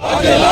Adelante.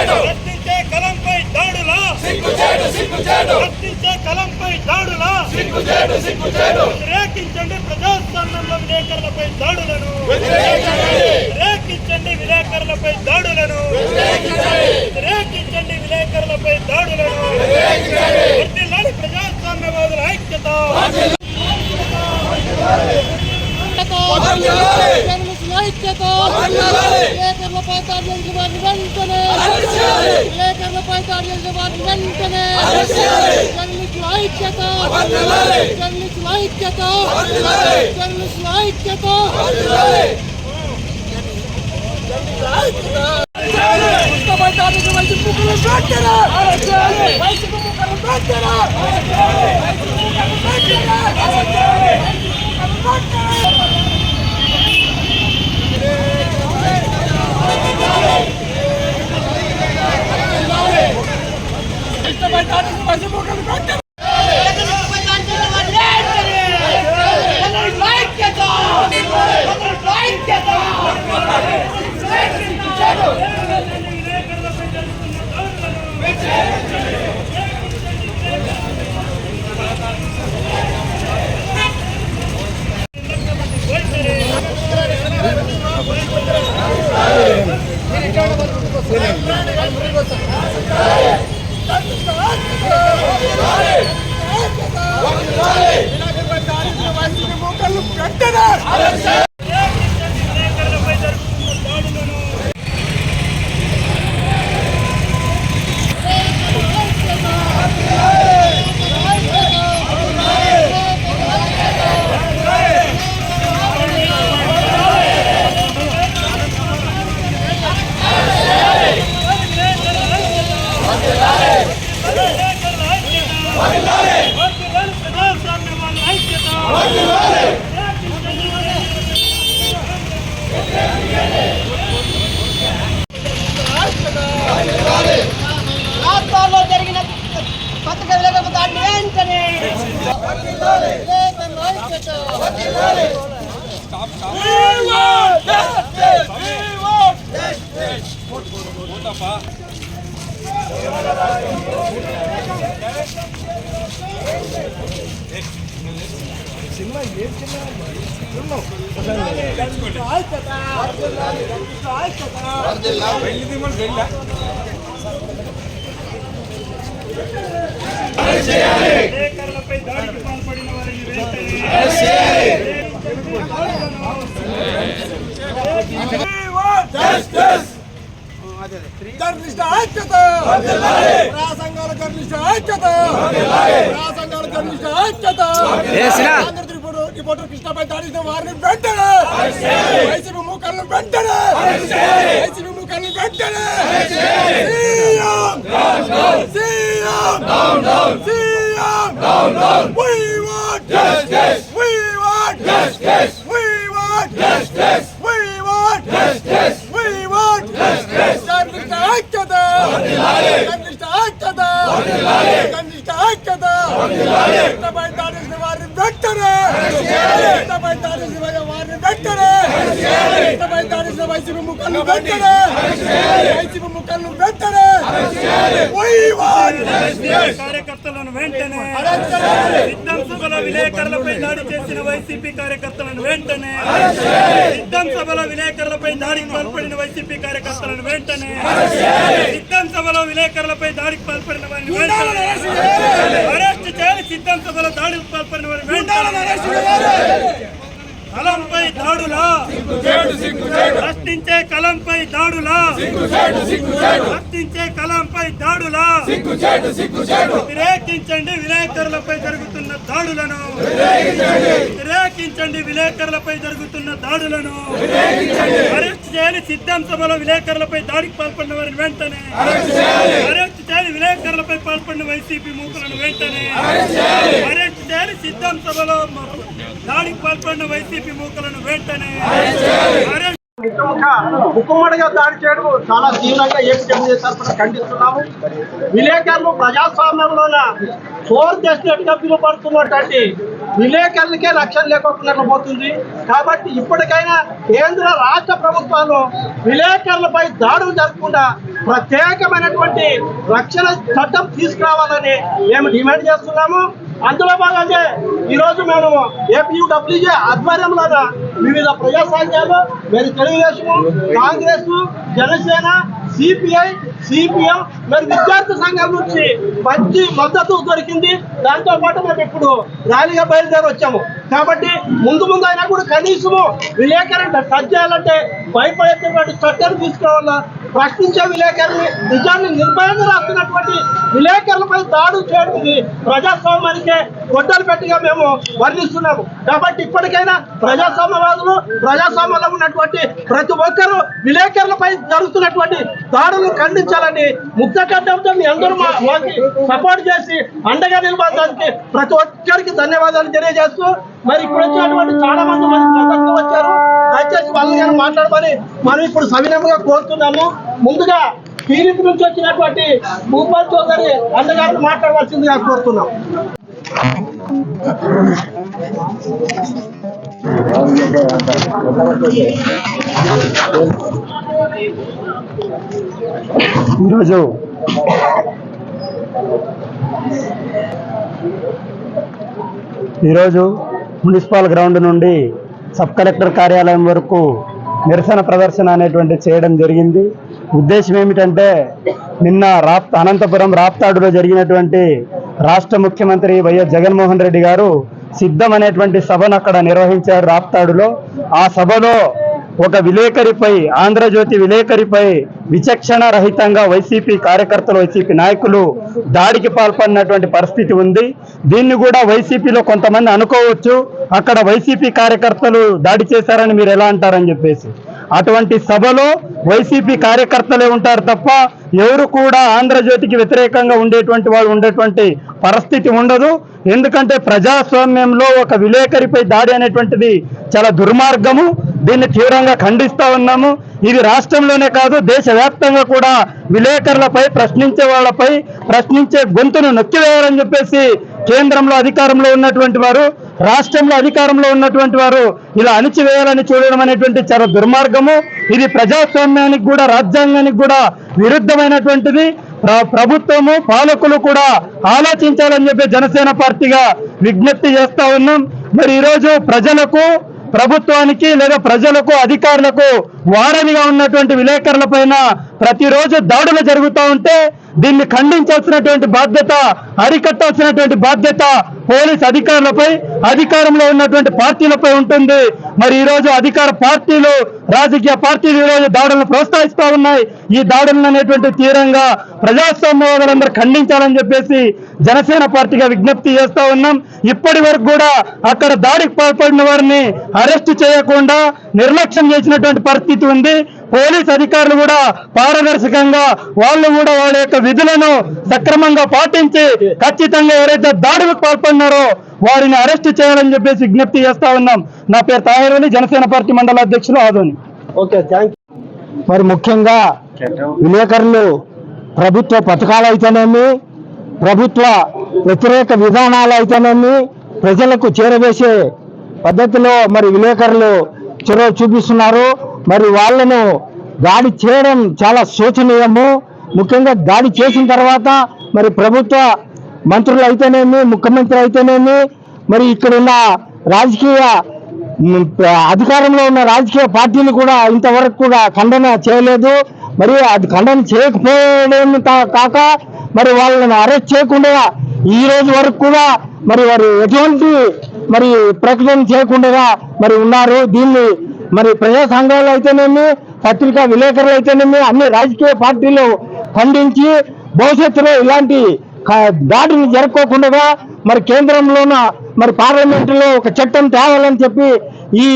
రక్షించే కలంపై దాడుల. రక్షించే కలంపై దాడుల. వ్యతిరేకించండి ప్రజాస్వామ్యంలో విలేకరులపై దాడులను. వ్యతిరేకించండి. విలేకరులపై దాడులను. వ్యతిరేకించండి. విలేకరులపై దాడులను. వర్ధిల్లాలి ప్రజాస్వామ్యవాదుల ఐక్యత. ఐక్యత. విలేకరులపై దాడి చేసిన వారిని వెంటనే విలేకరులపై దాడి చేసిన వారిని వెంటనే జర్నలిస్టుల ఐక్యత జర్నలిస్టుల ఐక్యత జర్నలిస్టుల ఐక్యత పుస్తకపై దాడి చేసిన వైద్య ముగ్గురు వెంటనే వైద్య పుస్తకపై దాడి చేసిన రాష్ట్రాల్లో జరిగిన పత్రిక విలేకరుల దాడిని వెంటనే విలేకరుల ఐక్యత విలేకరులపై దాడికి పాల్పడిన వారిని వెంటనే జర్నలిస్ట్ ఐక్యత ప్రజా సంఘాల జర్నలిస్ట్ ఐక్యత ప్రజా సంఘాల జర్నలిస్ట్ ఐక్యత ఆంధ్ర రిపోర్టర్ రిపోర్టర్ కృష్ణపై దాడిసిన వారిని వెంటనే వైసీపీ మూకలను వెంటనే వైసీపీ మూకలను వెంటనే CM CM CM We want justice. We want justice. We want justice. We want justice. We want justice. Journalist ఐక్యత జర్నలిస్ట్ ఐక్యత ఐక్యత కృష్ణపై దాడిసిన వారిని వెంటనే కృష్ణపై దాడిసిన వారిని వెంటనే ఇష్టపై దాడిసిన వైసీపీ ముక్కలను వెంటనే వైసీపీ ముక్కలను వెంటనే కార్యకర్తలను వెంటనే సభలో విలేకరులపై దాడి చేసిన వైసీపీ కార్యకర్తలను వెంటనే సిద్ధం సభలో విలేకరులపై దాడికి పాల్పడిన వైసీపీ కార్యకర్తలను వెంటనే సిద్ధం సభలో విలేకరులపై దాడికి పాల్పడిన వారిని వెంటనే అరెస్ట్ చేయాలి. సిద్ధం సభలో దాడికి పాల్పడిన వారిని వెంటనే కలంపై దాడులా వర్తించే కలంపై దాడులా. వర్తించే కలంపై దాడులా. వ్యతిరేకించండి విలేకరులపై జరుగుతున్న దాడులను. వ్యతిరేకించండి విలేకరులపై జరుగుతున్న దాడులను. అరెస్ట్ చేయాలి సిద్ధం సభలో విలేకరులపై దాడికి పాల్పడిన వారిని వెంటనే. అరెస్ట్ చేయాలి విలేకరులపై పాల్పడిన వైసీపీ మూకులను వెంటనే. అరెస్ట్ చేయాలి సిద్ధం సభలో దాడికి పాల్పడిన వైసీపీ మూకలను వెంటనే. అరెస్ట్ ముక్కుమ్మడిగా దాడి చేయడం చాలా తీవ్రంగా ఏపీ జగన్ తరఫున ఖండిస్తున్నాము. విలేకరులు ప్రజాస్వామ్యంలోన చోరు చేసినట్టుగా పిలువబడుతున్నటువంటి విలేకరులకే రక్షణ లేకుండా పోతుంది. కాబట్టి ఇప్పటికైనా కేంద్ర రాష్ట్ర ప్రభుత్వాలు విలేకరులపై దాడులు జరగకుండా ప్రత్యేకమైనటువంటి రక్షణ చట్టం తీసుకురావాలని మేము డిమాండ్ చేస్తున్నాము. అందులో భాగంగా ఈరోజు మేము ఏపీయూడబ్ల్యూజే ఆధ్వర్యంలో వివిధ ప్రజా సంఘాలు మరి Telugudesam Congress Janasena CPI CPM మరి విద్యార్థి సంఘం నుంచి మంచి మద్దతు దొరికింది. దాంతో పాటు మేము ఇప్పుడు ర్యాలీగా బయలుదేరి వచ్చాము. కాబట్టి ముందు ముందు అయినా కూడా కనీసము విలేకరుని టచ్ చేయాలంటే భయపడేటటువంటి చట్టాన్ని తీసుకురావాలా ప్రశ్నించే విలేకరుని నిజాన్ని నిర్భయంగా రాస్తున్నటువంటి విలేకరులపై దాడులు చేయడం ఇది ప్రజాస్వామ్యానికే గొడ్డలు పెట్టిగా మేము వర్ణిస్తున్నాము. కాబట్టి ఇప్పటికైనా ప్రజాస్వామ్యవాదులు ప్రజాస్వామ్యంలో ఉన్నటువంటి ప్రతి ఒక్కరూ విలేకరులపై జరుగుతున్నటువంటి దాడులు ఖండించాలని మీ అందరూ సపోర్ట్ చేసి అండగా నిలబడడానికి ప్రతి ఒక్కరికి ధన్యవాదాలు తెలియజేస్తూ మరి ఇప్పుడు వచ్చినటువంటి చాలా మంది మరి మద్దతు వచ్చారు. దయచేసి వాళ్ళని కానీ మాట్లాడమని మనం ఇప్పుడు సవినయంగా కోరుతున్నాము. ముందుగా టీడీపీ నుంచి వచ్చినటువంటి భూపాల్ చౌదరి అన్నగారిని మాట్లాడవలసిందిగా కోరుతున్నాం. ఈరోజు ఈరోజు మున్సిపల్ గ్రౌండ్ నుండి సబ్ కలెక్టర్ కార్యాలయం వరకు నిరసన ప్రదర్శన అనేటువంటి చేయడం జరిగింది. ఉద్దేశం ఏమిటంటే నిన్న రాప్ అనంతపురం రాప్తాడులో జరిగినటువంటి రాష్ట్ర ముఖ్యమంత్రి వైఎస్ జగన్మోహన్ రెడ్డి గారు సిద్ధం అనేటువంటి సభను అక్కడ నిర్వహించారు రాప్తాడులో. ఆ సభలో ఒక విలేకరిపై ఆంధ్రజ్యోతి విలేకరిపై విచక్షణ రహితంగా వైసీపీ కార్యకర్తలు వైసీపీ నాయకులు దాడికి పాల్పడినటువంటి పరిస్థితి ఉంది. దీన్ని కూడా వైసీపీలో కొంతమంది అనుకోవచ్చు. అక్కడ వైసీపీ కార్యకర్తలు దాడి చేశారని మీరు ఎలా అంటారని చెప్పేసి. అటువంటి సభలో వైసీపీ కార్యకర్తలే ఉంటారు తప్ప ఎవరు కూడా ఆంధ్రజ్యోతికి వ్యతిరేకంగా ఉండేటువంటి వాళ్ళు ఉండేటువంటి పరిస్థితి ఉండదు. ఎందుకంటే ప్రజాస్వామ్యంలో ఒక విలేకరిపై దాడి అనేటువంటిది చాలా దుర్మార్గము. దీన్ని తీవ్రంగా ఖండిస్తూ ఉన్నాము. ఇది రాష్ట్రంలోనే కాదు దేశవ్యాప్తంగా కూడా విలేకరులపై ప్రశ్నించే వాళ్ళపై ప్రశ్నించే గొంతును నొక్కివేయాలని చెప్పేసి కేంద్రంలో అధికారంలో ఉన్నటువంటి వారు రాష్ట్రంలో అధికారంలో ఉన్నటువంటి వారు ఇలా అణిచివేయాలని చూడడం అనేటువంటి చాలా దుర్మార్గము. ఇది ప్రజాస్వామ్యానికి కూడా రాజ్యాంగానికి కూడా విరుద్ధమైనటువంటిది. ప్రభుత్వము పాలకులు కూడా ఆలోచించాలని చెప్పి జనసేన పార్టీగా విజ్ఞప్తి చేస్తా ఉన్నాం. మరి ఈరోజు ప్రజలకు ప్రభుత్వానికి లేదా ప్రజలకు అధికారులకు వారధిగా ఉన్నటువంటి విలేకరుల పైన ప్రతిరోజు దాడులు జరుగుతూ ఉంటే దీన్ని ఖండించాల్సినటువంటి బాధ్యత అరికట్టాల్సినటువంటి బాధ్యత పోలీస్ అధికారులపై అధికారంలో ఉన్నటువంటి పార్టీలపై ఉంటుంది. మరి ఈ రోజు అధికార పార్టీలు రాజకీయ పార్టీలు ఈ రోజు దాడులను ప్రోత్సహిస్తూ ఉన్నాయి. ఈ దాడులను అనేటువంటి తీవ్రంగా ప్రజాస్వామ్యవాదులందరూ ఖండించాలని చెప్పేసి జనసేన పార్టీగా విజ్ఞప్తి చేస్తూ ఉన్నాం. ఇప్పటి వరకు కూడా అక్కడ దాడికి పాల్పడిన వారిని అరెస్ట్ చేయకుండా నిర్లక్ష్యం చేసినటువంటి పరిస్థితి ఉంది. పోలీస్ అధికారులు కూడా పారదర్శకంగా వాళ్ళు కూడా వాళ్ళ యొక్క విధులను సక్రమంగా పాటించి ఖచ్చితంగా ఎవరైతే దాడులకు పాల్పడినారో వారిని అరెస్ట్ చేయాలని చెప్పేసి విజ్ఞప్తి చేస్తా ఉన్నాం. నా పేరు తాహిర్ జనసేన పార్టీ మండల అధ్యక్షులు ఆదోని. ఓకే థ్యాంక్ మరి ముఖ్యంగా విలేకరులు ప్రభుత్వ పథకాలు అయితేనేమి ప్రభుత్వ వ్యతిరేక విధానాలు అయితేనేమి ప్రజలకు చేరవేసే పద్ధతిలో మరి విలేకరులు చొరవ చూపిస్తున్నారు. మరి వాళ్ళను దాడి చేయడం చాలా శోచనీయము. ముఖ్యంగా దాడి చేసిన తర్వాత మరి ప్రభుత్వ మంత్రులు అయితేనేమి ముఖ్యమంత్రి అయితేనేమి మరి ఇక్కడ ఉన్న రాజకీయ అధికారంలో ఉన్న రాజకీయ పార్టీలు కూడా ఇంతవరకు కూడా ఖండన చేయలేదు. మరి అది ఖండన చేయకపోవడం కాక మరి వాళ్ళని అరెస్ట్ చేయకుండా ఈ రోజు వరకు కూడా మరి వారు ఎటువంటి మరి ప్రకటన చేయకుండా మరి ఉన్నారు. దీన్ని మరి ప్రజా సంఘాలు అయితేనేమి పత్రికా విలేకరులు అయితేనేమి అన్ని రాజకీయ పార్టీలు ఖండించి భవిష్యత్తులో ఇలాంటి దాడిని జరుపుకోకుండా మరి కేంద్రంలోన మరి పార్లమెంటులో ఒక చట్టం తేవాలని చెప్పి ఈ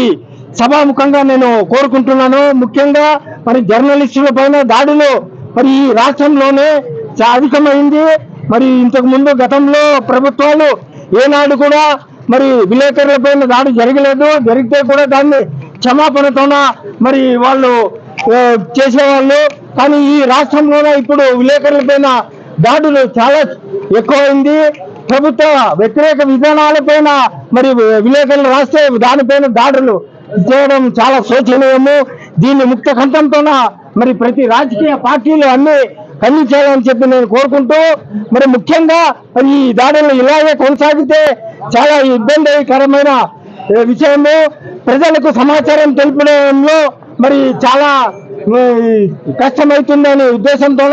సభాముఖంగా నేను కోరుకుంటున్నాను. ముఖ్యంగా మరి జర్నలిస్టుల పైన దాడులు మరి ఈ రాష్ట్రంలోనే చా- అధికమైంది. మరి ఇంతకు ముందు గతంలో ప్రభుత్వాలు ఏనాడు కూడా మరి విలేకరుల పైన దాడి జరగలేదు. జరిగితే కూడా దాన్ని క్షమాపణతోన మరి వాళ్ళు చేసేవాళ్ళు. కానీ ఈ రాష్ట్రంలోనే ఇప్పుడు విలేకరుల పైన దాడులు చాలా ఎక్కువైంది. ప్రభుత్వ వ్యతిరేక విధానాలపైన మరి విలేకరులు రాస్తే దానిపైన దాడులు చేయడం చాలా శోచనీయము. దీన్ని ముక్త కంఠంతోన మరి ప్రతి రాజకీయ పార్టీలు అన్ని ఖండించాలని చెప్పి నేను కోరుకుంటూ మరి ముఖ్యంగా మరి ఈ దాడులు ఇలాగే కొనసాగితే చాలా ఇబ్బందికరమైన విషయంలో విషయము ప్రజలకు సమాచారం తెలుపడంలో మరి చాలా కష్టమవుతుందనే ఉద్దేశంతో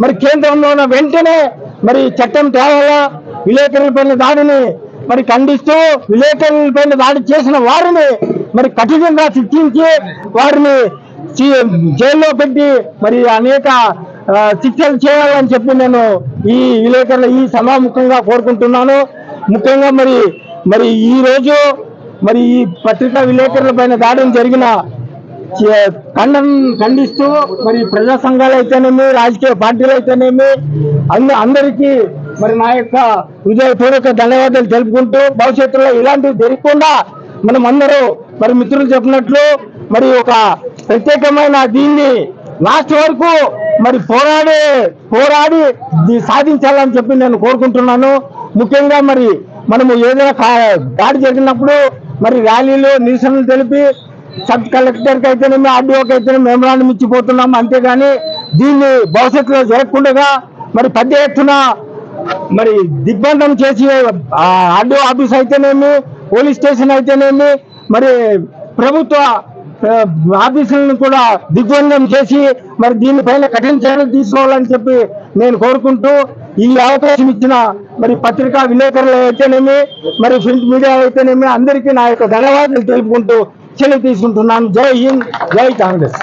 మరి కేంద్రంలో వెంటనే మరి చట్టం తేవాలా? విలేకరులపైన దాడిని మరి ఖండిస్తూ విలేకరులపైన దాడి చేసిన వారిని మరి కఠినంగా శిక్షించి వారిని జైల్లో పెట్టి మరి అనేక శిక్షలు చేయాలని చెప్పి నేను ఈ విలేకరుల ఈ సభాముఖంగా కోరుకుంటున్నాను. ముఖ్యంగా మరి మరి ఈ రోజు మరి ఈ పత్రికా విలేకరుల పైన దాడిని జరిగిన ఖండం ఖండిస్తూ మరి ప్రజా సంఘాలు అయితేనేమి రాజకీయ పార్టీలు అయితేనేమి అంద అందరికీ మరి నా యొక్క హృదయపూర్వక ధన్యవాదాలు తెలుపుకుంటూ భవిష్యత్తులో ఇలాంటివి జరగకుండా మనం అందరూ మరి మిత్రులు చెప్పినట్లు మరి ఒక ప్రత్యేకమైన దీన్ని లాస్ట్ వరకు మరి పోరాడే పోరాడి సాధించాలని చెప్పి నేను కోరుకుంటున్నాను. ముఖ్యంగా మరి మనము ఏదైనా దాడి జరిగినప్పుడు మరి ర్యాలీలు నిరసనలు తెలిపి సబ్ కలెక్టర్కి అయితేనేమి ఆర్డీఓకి అయితేనే మెమరాండం ఇచ్చిపోతున్నాం. అంతేగాని దీన్ని భవిష్యత్తులో జరగకుండా మరి పెద్ద ఎత్తున మరి దిగ్బంధం చేసి ఆర్డీఓ ఆఫీస్ అయితేనేమి పోలీస్ స్టేషన్ అయితేనేమి మరి ప్రభుత్వ ఆఫీసులను కూడా దిగ్బంధం చేసి మరి దీనిపైన కఠిన చర్యలు తీసుకోవాలని చెప్పి నేను కోరుకుంటూ ఈ అవకాశం ఇచ్చిన మరి పత్రికా విలేకరులు అయితేనేమి మరి ప్రింట్ మీడియా అయితేనేమి అందరికీ నా యొక్క ధన్యవాదాలు తెలుపుకుంటూ సెలవు తీసుకుంటున్నాను. జై హింద్ జై కాంగ్రెస్.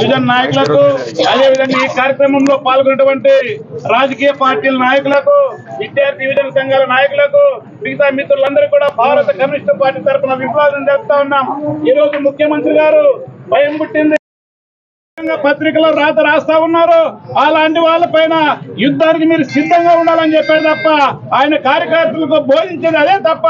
యువజన నాయకులకు అదేవిధంగా ఈ కార్యక్రమంలో పాల్గొన్నటువంటి రాజకీయ పార్టీల నాయకులకు విద్యార్థి యువజన సంఘాల నాయకులకు మిగతా మిత్రులందరూ కూడా భారత కమ్యూనిస్ట్ పార్టీ తరఫున విప్లవం చేస్తా ఉన్నాం. ఈ రోజు ముఖ్యమంత్రి గారు భయం పుట్టింది. పత్రికలో రాత రాస్తా ఉన్నారు. అలాంటి వాళ్ళపైన యుద్ధానికి మీరు సిద్ధంగా ఉండాలని చెప్పారు తప్ప ఆయన కార్యకర్తలకు బోధించేది అదే తప్ప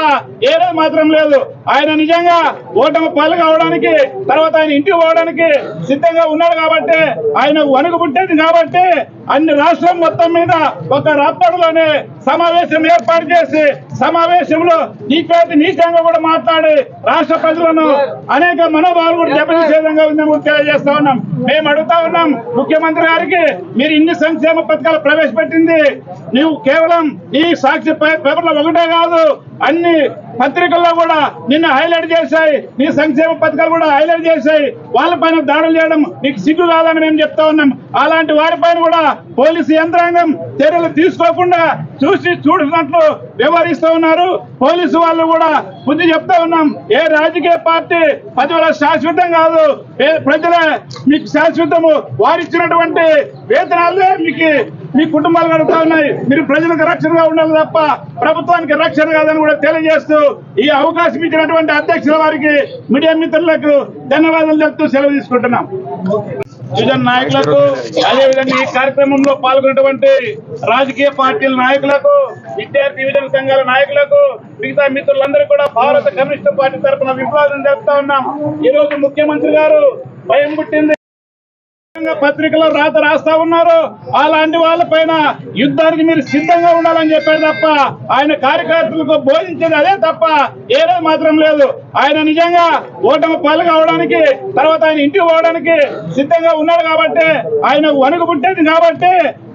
ఏదో మాత్రం లేదు. ఆయన నిజంగా ఓటమి పాలు కావడానికి తర్వాత ఆయన ఇంటికి పోవడానికి సిద్ధంగా ఉన్నాడు కాబట్టి ఆయన వణుకు కాబట్టి అన్ని రాష్ట్రం మొత్తం మీద ఒక రాప్పటిలోనే సమావేశం ఏర్పాటు చేసి సమావేశంలో నీపేది నీచంగా కూడా మాట్లాడి రాష్ట్ర ప్రజలను అనేక మనోభావాలు కూడా దెబ్బతీసే విధంగా ఉందని తెలియజేస్తా ఉన్నాం. మేము అడుగుతా ఉన్నాం? ముఖ్యమంత్రి గారికి మీరు ఇన్ని సంక్షేమ పథకాలు ప్రవేశపెట్టింది. నీవు కేవలం ఈ సాక్షి పేపర్లో ఒకటే కాదు. అన్ని పత్రికల్లో కూడా నిన్న హైలైట్ చేశాయి. నీ సంక్షేమ పథకాలు కూడా హైలైట్ చేశాయి. వాళ్ళపైన దాడులు చేయడం నీకు సిగ్గు కాదని మేము చెప్తా ఉన్నాం. అలాంటి వారిపైన కూడా పోలీసు యంత్రాంగం చర్యలు తీసుకోకుండా చూసి చూసినట్లు వ్యవహరిస్తూ ఉన్నారు. పోలీసు వాళ్ళు కూడా బుద్ధి చెప్తా ఉన్నాం. ఏ రాజకీయ పార్టీ పదవుల శాశ్వతం కాదు. ఏ మీకు శాశ్వతము వారిచ్చినటువంటి వేతనాలే మీకు మీ కుటుంబాలు గడుపుతా ఉన్నాయి. మీరు ప్రజలకు రక్షణగా ఉండాలి తప్ప ప్రభుత్వానికి రక్షణ కాదని కూడా తెలియజేస్తూ ఈ అవకాశం ఇచ్చినటువంటి అధ్యక్షుల వారికి మీడియా మిత్రులకు ధన్యవాదాలు చెప్తూ సెలవు తీసుకుంటున్నాం. విజన్ నాయకులకు అదేవిధంగా ఈ కార్యక్రమంలో పాల్గొన్నటువంటి రాజకీయ పార్టీల నాయకులకు విద్యార్థి యువజన సంఘాల నాయకులకు మిగతా మిత్రులందరూ కూడా భారత కమ్యూనిస్ట్ పార్టీ తరఫున విప్లవం జరుపుతా ఉన్నాం. ఈ రోజు ముఖ్యమంత్రి గారు భయం పుట్టింది. పత్రికలో రాత రాస్తా ఉన్నారు. అలాంటి వాళ్ళ పైన యుద్ధానికి మీరు సిద్ధంగా ఉండాలని చెప్పాడు తప్ప ఆయన కార్యకర్తలకు బోధించేది అదే తప్ప ఏదో మాత్రం లేదు. ఆయన నిజంగా ఓటమి పాలు కావడానికి తర్వాత ఆయన ఇంటికి పోవడానికి సిద్ధంగా ఉన్నాడు కాబట్టి ఆయన వణుకు పుట్టేది కాబట్టి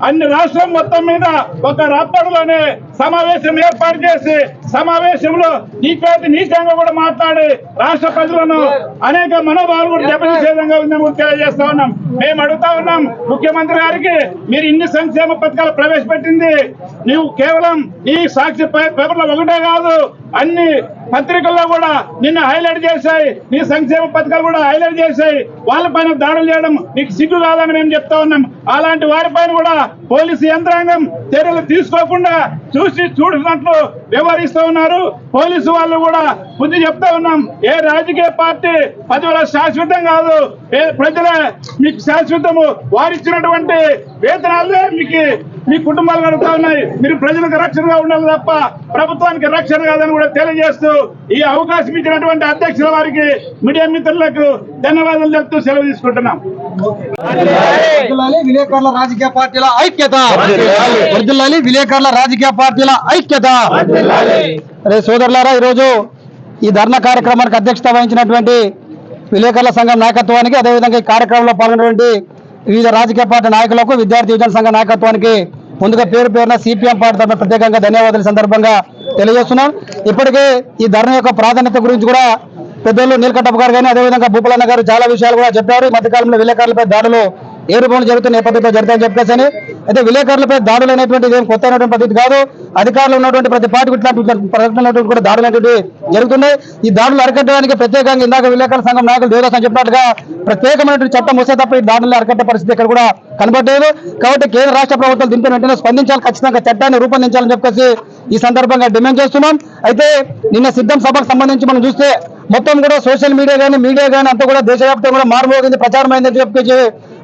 అన్ని రాష్ట్రం మొత్తం మీద ఒక రాష్ట్రంలోనే సమావేశం ఏర్పాటు చేసి సమావేశంలో నీపేటి నీచంగా కూడా మాట్లాడి రాష్ట్ర ప్రజలను అనేక మనోభావాలు కూడా దెబ్బతీసే విధంగా ఉందని కూడా తెలియజేస్తా ఉన్నాం. మేము అడుగుతా ఉన్నాం ముఖ్యమంత్రి గారికి మీరు ఇన్ని సంక్షేమ పథకాలు ప్రవేశపెట్టింది. నువ్వు కేవలం ఈ సాక్షి పే- పేపర్లో ఒకటే కాదు అన్ని పత్రికల్లో కూడా నిన్ను హైలైట్ చేశాయి. నీ సంక్షేమ పథకాలు కూడా హైలైట్ చేశాయి. వాళ్ళపైన దాడులు చేయడం నీకు సిగ్గు కాదని మేము చెప్తా ఉన్నాం. అలాంటి వారిపైన కూడా పోలీసు యంత్రాంగం చర్యలు తీసుకోకుండా చూసి చూసినట్లు వ్యవహరిస్తూ ఉన్నారు. పోలీసు వాళ్ళు కూడా బుద్ధి చెప్తా ఉన్నాం. ఏ రాజకీయ పార్టీ పదవుల శాశ్వతం కాదు. ఏ మీకు శాశ్వతము వారిచ్చినటువంటి వేతనాలే మీకు మీ కుటుంబాలు గడుపుతా ఉన్నాయి. మీరు ప్రజలకు రక్షణగా ఉండాలి తప్ప ప్రభుత్వానికి రక్షణ కాదని కూడా తెలియజేస్తూ ఈ అవకాశం ఇచ్చినటువంటి అధ్యక్షుల వారికి మీడియా మిత్రులకు ధన్యవాదాలు చెప్తూ సెలవు తీసుకుంటున్నాం. విలేకరుల రాజకీయ పార్టీల ఐక్యత. వర్ధిల్లాలి విలేకరుల రాజకీయ పార్టీల ఐక్యత. అరే సోదరులారా ఈరోజు ఈ ధర్నా కార్యక్రమానికి అధ్యక్షత వహించినటువంటి విలేకరుల సంఘం నాయకత్వానికి అదేవిధంగా ఈ కార్యక్రమంలో పాల్గొన్నటువంటి వివిధ రాజకీయ పార్టీ నాయకులకు విద్యార్థి యువజన సంఘ నాయకత్వానికి ముందుగా పేరు పేరున సిపిఎం పార్టీ తరఫున ప్రత్యేకంగా ధన్యవాదాలు సందర్భంగా తెలియజేస్తున్నాం. ఇప్పటికే ఈ ధర్నా యొక్క ప్రాధాన్యత గురించి కూడా పెద్దలు నీలకంఠప్ప గారు కానీ అదేవిధంగా భూపాలన్న గారు చాలా విషయాలు కూడా చెప్పారు. మధ్యకాలంలో విలేకరులపై దాడులు ఏ రూపంలో జరుగుతున్న ఏ పద్ధతిలో జరుగుతాయని చెప్పేసి అయితే విలేకరులపై దాడులు అనేటువంటిది ఏం కొత్త అయినటువంటి పద్ధతి కాదు. అధికారులు ఉన్నటువంటి ప్రతి పార్టీకి ఇట్లాంటి కూడా దాడులు అనేటువంటి జరుగుతున్నాయి. ఈ దాడులు అరికట్టడానికి ప్రత్యేకంగా ఇందాక విలేకరుల సంఘం నాయకులు దేవదాస్ అని చెప్పినట్టుగా ప్రత్యేకమైనటువంటి చట్టం వస్తే తప్ప ఈ దాడులు అరికట్టే పరిస్థితి ఇక్కడ కూడా కనబడలేదు. కాబట్టి కేంద్ర రాష్ట్ర ప్రభుత్వాలు దీనిపై వెంటనే స్పందించాలి. ఖచ్చితంగా చట్టాన్ని రూపొందించాలని చెప్పేసి ఈ సందర్భంగా డిమాండ్ చేస్తున్నాం. అయితే నిన్న సిద్ధం సభకు సంబంధించి మనం చూస్తే మొత్తం కూడా సోషల్ మీడియా కానీ మీడియా కానీ అంతా కూడా దేశవ్యాప్తంగా కూడా మారుమోగింది ప్రచారం చెప్పేసి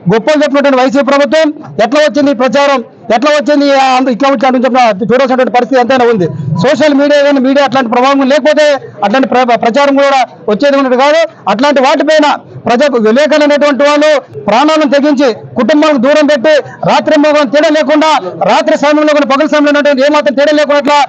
గొప్పలు చెప్పినటువంటి వైసీపీ ప్రభుత్వం ఎట్లా వచ్చింది ఈ ప్రచారం? ఎట్లా వచ్చింది ఇట్లా వచ్చి అని చెప్పిన చూడాల్సినటువంటి పరిస్థితి ఎంతైనా ఉంది. సోషల్ మీడియా కానీ మీడియా అట్లాంటి ప్రభావం లేకపోతే అట్లాంటి ప్ర- ప్రచారం కూడా వచ్చేది ఉన్నట్టు కాదు. అట్లాంటి వాటిపైన ప్రజలకు విలేకరులు అనేటువంటి వాళ్ళు ప్రాణాలను తెగించి కుటుంబాలకు దూరం పెట్టి రాత్రి మోగం తేడా లేకుండా రాత్రి సమయంలో కూడా పగల సమయంలో ఉన్నటువంటి ఏమాత్రం తేడా లేకుండా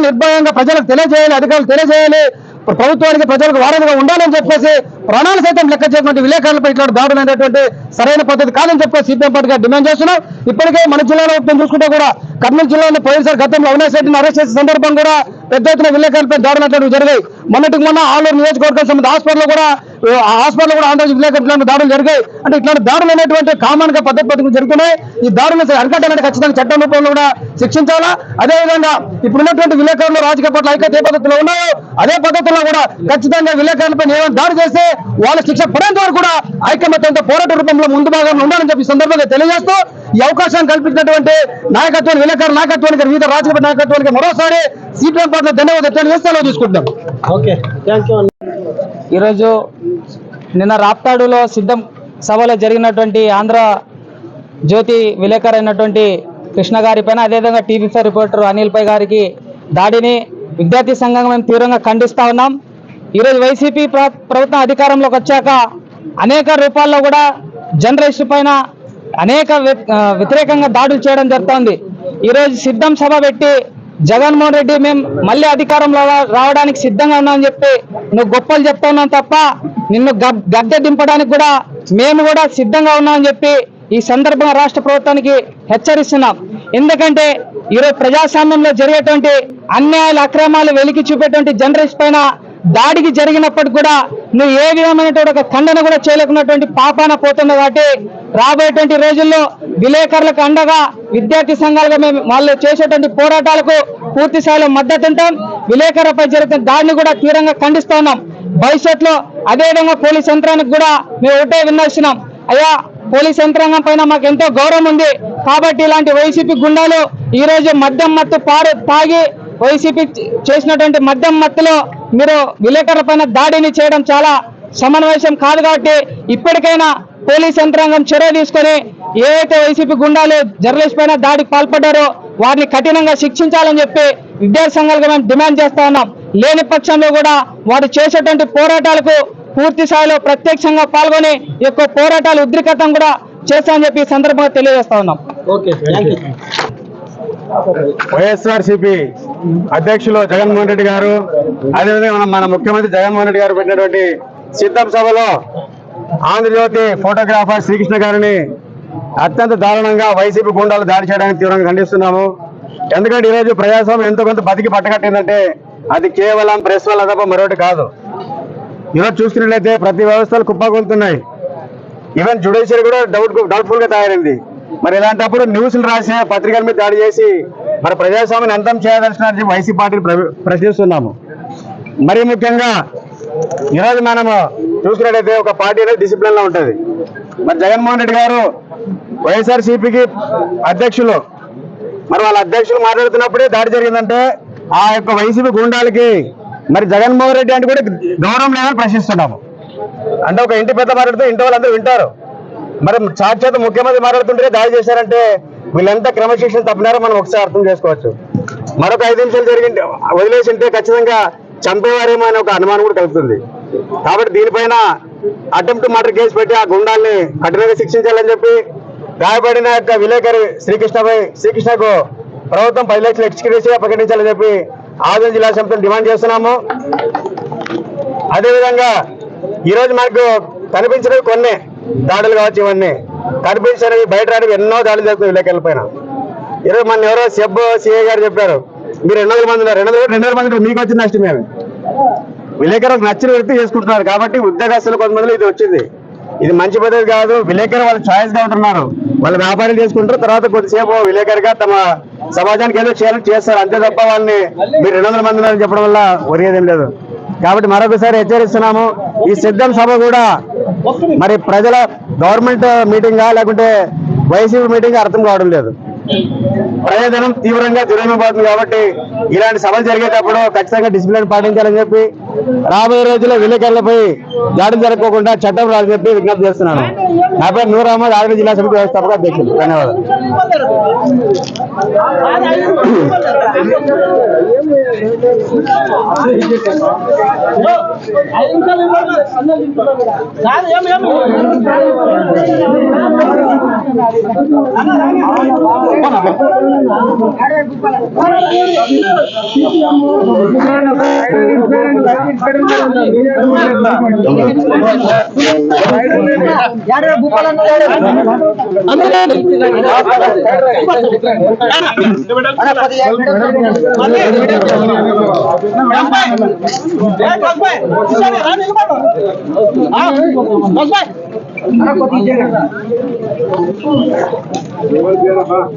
నిర్భయంగా ప్రజలకు తెలియజేయాలి అధికారులు తెలియజేయాలి. ప్రభుత్వానికి ప్రజలకు వారధిగా ఉండాలని చెప్పేసి ప్రాణాలు సైతం లెక్క చేసినటువంటి విలేకరులపై ఇట్లాంటి దాడులు అనేటువంటి సరైన పద్ధతి కాదని చెప్పేసి సిపిఎం పార్టీగా డిమాండ్ చేస్తున్నాం. ఇప్పటికే మన జిల్లాలో మొత్తం చూసుకుంటే కూడా కర్నూలు జిల్లాలో పోయినసారి గతంలో అవినాష్ రెడ్డిని అరెస్ట్ చేసే సందర్భం కూడా పెద్ద ఎత్తున విలేకరులపై దాడులు అనేటువంటివి జరిగాయి. మొన్నటికి మొన్న ఆలూరు నియోజకవర్గం సంబంధించి హాస్పిటల్లో కూడా హాస్పిటల్ కూడా ఆంధ్రప్రదేశ్ విలేకరు ఇట్లాంటి దాడులు జరిగాయి. అంటే ఇట్లాంటి దాడులు అనేటువంటి కామన్గా పద్ధతి పద్ధతులు జరుగుతున్నాయి. ఈ దాడులను అరికట్టాలంటే ఖచ్చితంగా చట్టం రూపంలో కూడా శిక్షించాలా? అదేవిధంగా ఇప్పుడున్నటువంటి విలేకరులు రాజకీయ పట్ల ఐక్యత ఏ పద్ధతిలో ఉన్నాయో అదే పద్ధతిలో కూడా ఖచ్చితంగా విలేకరులపై ఏమైనా దాడి చేస్తే వాళ్ళ శిక్ష పడేంత వరకు కూడా ఐకమత్యంతో పోరాట రూపంలో ముందు భాగంలో ఉండాలని చెప్పి సందర్భంగా తెలియజేస్తూ ఈ అవకాశాన్ని కల్పించినటువంటి నాయకత్వాన్ని విలేకరుల నాయకత్వానికి వివిధ రాజకీయ నాయకత్వానికి మరోసారి సిపిఎం పార్టీ ధన్యవాదాలు తెలియజేస్తే తీసుకుంటాం ఓకే థ్యాంక్ యూ ఈరోజు నిన్న రాప్తాడులో సిద్ధం సభలో జరిగినటువంటి ఆంధ్ర జ్యోతి విలేకరు అయినటువంటి కృష్ణ గారి పైన అదేవిధంగా టీవీ ఫైవ్ రిపోర్టర్ అనిల్ పై గారికి దాడిని విద్యార్థి సంఘంగా మేము తీవ్రంగా ఖండిస్తా ఉన్నాం. ఈరోజు వైసీపీ ప్ర- ప్రభుత్వం అధికారంలోకి వచ్చాక అనేక రూపాల్లో కూడా జర్నలిస్టు పైన అనేక వ్యతిరేకంగా దాడులు చేయడం జరుగుతోంది. ఈరోజు సిద్ధం సభ పెట్టి జగన్మోహన్ రెడ్డి మేము మళ్ళీ అధికారంలో రావడానికి సిద్ధంగా ఉన్నామని చెప్పి నువ్వు గొప్పలు చెప్తా ఉన్నావు తప్ప నిన్ను గద్దె దింపడానికి కూడా మేము కూడా సిద్ధంగా ఉన్నామని చెప్పి ఈ సందర్భంగా రాష్ట్ర ప్రభుత్వానికి హెచ్చరిస్తున్నాం. ఎందుకంటే ఈరోజు ప్రజాస్వామ్యంలో జరిగేటువంటి అన్యాయాలు అక్రమాలు వెలికి చూపేటువంటి జర్నలిస్ట్ పైన దాడికి జరిగినప్పటికి కూడా నువ్వు ఏ విధమైనటువంటి ఒక ఖండన కూడా చేయలేకున్నటువంటి పాపాన పోతుంది కాబట్టి రాబోయేటువంటి రోజుల్లో విలేకరులకు అండగా విద్యార్థి సంఘాలుగా మేము వాళ్ళు చేసేటువంటి పోరాటాలకు పూర్తి స్థాయిలో మద్దతు ఉంటాం. విలేకరులపై జరుగుతున్న దాడిని కూడా తీవ్రంగా ఖండిస్తూ ఉన్నాం. భవిష్యత్తులో అదేవిధంగా పోలీస్ యంత్రానికి కూడా మేము ఒకటే విన్నవిస్తున్నాం. అయ్యా పోలీస్ యంత్రాంగం పైన మాకు ఎంతో గౌరవం ఉంది. కాబట్టి ఇలాంటి వైసీపీ గుండాలు ఈ మద్యం మత్తు పారు తాగి వైసీపీ చేసినటువంటి మద్యం మత్తులో మీరు విలేకరుల పైన దాడిని చేయడం చాలా సమన్వయం కాదు కాబట్టి ఇప్పటికైనా పోలీస్ యంత్రాంగం చర్య తీసుకొని ఏవైతే వైసీపీ గుండాలు జర్నలిస్ట్ పైన దాడికి పాల్పడ్డారో వారిని కఠినంగా శిక్షించాలని చెప్పి విద్యార్థి సంఘాలుగా మేము డిమాండ్ చేస్తా ఉన్నాం. లేని పక్షంలో కూడా వారు చేసేటువంటి పోరాటాలకు పూర్తి స్థాయిలో ప్రత్యక్షంగా పాల్గొని ఈ యొక్క పోరాటాలు ఉద్రిక్తతం కూడా చేస్తామని చెప్పి ఈ సందర్భంగా తెలియజేస్తా ఉన్నాం. వైఎస్ఆర్సీపీ అధ్యక్షులు జగన్మోహన్ రెడ్డి గారు అదేవిధంగా మన- మన ముఖ్యమంత్రి జగన్మోహన్ రెడ్డి గారు పెట్టినటువంటి సిద్ధం సభలో ఆంధ్రజ్యోతి ఫోటోగ్రాఫర్ శ్రీకృష్ణ గారిని అత్యంత దారుణంగా వైసీపీ గుండాలు దాడి చేయడానికి తీవ్రంగా ఖండిస్తున్నాము. ఎందుకంటే ఈరోజు ప్రజాస్వామ్యం ఎంతో కొంత బతికి పట్టకట్టిందంటే అది కేవలం ప్రెస్ వల్ల తప్ప మరొకటి కాదు. ఈరోజు చూస్తున్నట్లయితే ప్రతి వ్యవస్థలు కుప్పకూలుతున్నాయి ఈవెన్ జుడిషియరీ కూడా డౌట్ డౌట్ఫుల్గా తయారైంది. మరి ఇలాంటప్పుడు న్యూస్లు రాసిన పత్రికల మీద దాడి చేసి మరి ప్రజాస్వామ్యం అంతం చేయదలిసిన వైసీ పార్టీని ప్ర- ప్రశ్నిస్తున్నాము. మరీ ముఖ్యంగా ఈరోజు మనము చూసుకున్నట్టయితే ఒక పార్టీ అనేది డిసిప్లిన్లో ఉంటుంది. మరి జగన్మోహన్ రెడ్డి గారు వైఎస్ఆర్ సిపికి అధ్యక్షులు. మరి వాళ్ళ అధ్యక్షులు మాట్లాడుతున్నప్పుడే దాడి జరిగిందంటే ఆ యొక్క వైసీపీ గుండాలకి మరి జగన్మోహన్ రెడ్డి అంటే కూడా గౌరవం లేదని ప్రశ్నిస్తున్నాము. అంటే ఒక ఇంటి పెద్ద మాట్లాడితే ఇంటి వాళ్ళందరూ వింటారు. మరి సాక్షాత్ ముఖ్యమంత్రి మాట్లాడుతుంటే దాడి చేశారంటే వీళ్ళంతా క్రమశిక్షణ తప్పినారో మనం ఒకసారి అర్థం చేసుకోవచ్చు. మరొక ఐదు నిమిషాలు జరిగింది వదిలేసి ఉంటే ఖచ్చితంగా చంపేవారేమో అనే ఒక అనుమానం కూడా కలుగుతుంది. కాబట్టి దీనిపైన అటెంప్ట్ మర్డర్ కేసు పెట్టి ఆ గుండాల్ని కఠినంగా శిక్షించాలని చెప్పి గాయపడిన యొక్క విలేకరి శ్రీకృష్ణపై శ్రీకృష్ణకు ప్రభుత్వం పది లక్షలు ఎక్స్క్యూటివ్గా ప్రకటించాలని చెప్పి ఆదిలాబాద్ జిల్లా సమితిని డిమాండ్ చేస్తున్నాము. అదేవిధంగా ఈ రోజు మనకు కనిపించినవి కొన్ని దాడులు కావచ్చు ఇవన్నీ. కనిపించినవి బయట రావడానికి ఎన్నో దాడులు జరుగుతున్నాయి విలేకరుల పైన. ఈరోజు మన ఎవరో సెబ్ సిఏ గారు చెప్పారు. మీరు రెండు వందల మంది ఉన్నారు. రెండు వందల రెండు వందల మంది మీకు వచ్చింది నష్టం మేము విలేకరులకు నచ్చిన వ్యక్తి చేసుకుంటున్నారు కాబట్టి ఉద్యోగస్తులు కొంతమంది ఇది వచ్చింది. ఇది మంచి పద్ధతి కాదు. విలేకరు వాళ్ళు ఛాయిస్గా ఉంటున్నారు. వాళ్ళు వ్యాపారం చేసుకుంటారు. తర్వాత కొద్దిసేపు విలేకరుగా తమ సమాజానికి ఏదో చేయాలని చేస్తారు. అంతే తప్ప వాళ్ళని మీరు రెండు వందల మంది ఉన్నారని చెప్పడం వల్ల ఒరిగేదేం లేదు. కాబట్టి మరొకసారి హెచ్చరిస్తున్నాము. ఈ సిద్ధం సభ కూడా మరి ప్రజల గవర్నమెంట్ మీటింగా లేకుంటే వైసీపీ మీటింగ్ అర్థం కావడం లేదు. ప్రయోజనం తీవ్రంగా దురభిపోతుంది కాబట్టి ఇలాంటి సభలు జరిగేటప్పుడు ఖచ్చితంగా డిసిప్లిన్ పాటించాలని చెప్పి రాబోయే రోజుల్లో విలేకరులపై దాడి జరగకుండా చట్టం రాని చెప్పి విజ్ఞప్తి చేస్తున్నాను. నా పేరు నూర్ అహ్మద్ ఆర్మీ జిల్లా సమితి వ్యవస్థాపక అధ్యక్షులు. ధన్యవాదాలు. Anak kok tidak?